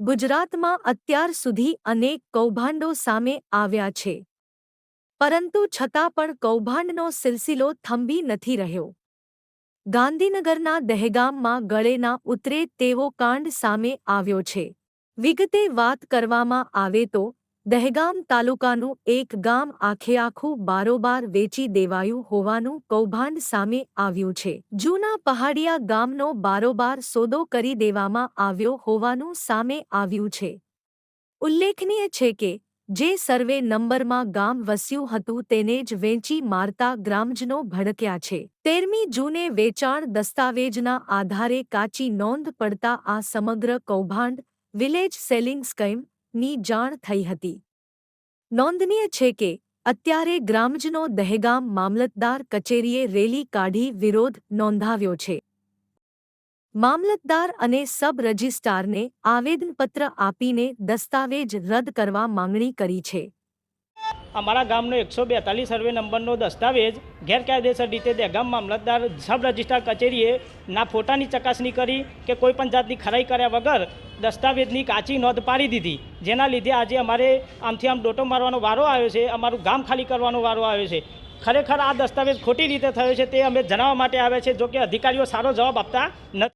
ગુજરાતમાં અત્યાર સુધી અનેક કૌભાંડો સામે આવ્યા છે. પરંતુ છતાં પણ કૌભાંડનો સિલસિલો થંભી નથી રહ્યો. ગાંધીનગરના દહેગામમાં ગળેના ઉતરે તેવો કાંડ સામે આવ્યો છે. વિગતે વાત કરવામાં આવે તો, દહેગામ તાલુકાનું એક ગામ આખે આખું બારોબાર વેચી દેવાયું હોવાનું કૌભાંડ સામે આવ્યું છે. જૂના પહાડિયા ગામનો બારોબાર સોદો કરી દેવામાં આવ્યો હોવાનું સામે આવ્યું છે. ઉલ્લેખનીય છે કે, જે સર્વે નંબરમાં ગામ વસ્યું હતું તેને જ વેચી મારતા ગ્રામજનો ભડક્યા છે. તેરમી જૂને વેચાણ દસ્તાવેજના આધારે કાચી નોંધ પડતા આ સમગ્ર કૌભાંડ વિલેજ સેલિંગ સ્કીમની જાણ થઈ હતી. નોંધનીય છે કે, અત્યારે ગ્રામજનો દહેગામ મામલતદાર કચેરીએ રેલી કાઢી વિરોધ નોંધાવ્યો છે. મામલતદાર અને સબ રજિસ્ટ્રારને આવેદનપત્ર આપીને દસ્તાવેજ રદ કરવા માંગણી કરી છે. અમારા ગામનો એકસો બેતાલીસ સર્વે નંબરનો દસ્તાવેજ ગેરકાયદેસર રીતે દહેગામ મામલતદાર સબ રજિસ્ટ્રાર કચેરીએ ના ફોટાની ચકાસણી કરી કે કોઈ પણ જાતની ખરાઈ કર્યા વગર દસ્તાવેજની કાચી નોંધ પાડી દીધી. જેના લીધે આજે અમારે આમથી આમ ડોટો મારવાનો વારો આવ્યો છે, અમારું ગામ ખાલી કરવાનો વારો આવ્યો છે. ખરેખર આ દસ્તાવેજ ખોટી રીતે થયો છે તે અમે જણાવવા માટે આવ્યા છે જો કે અધિકારીઓ સારો જવાબ આપતા નથી.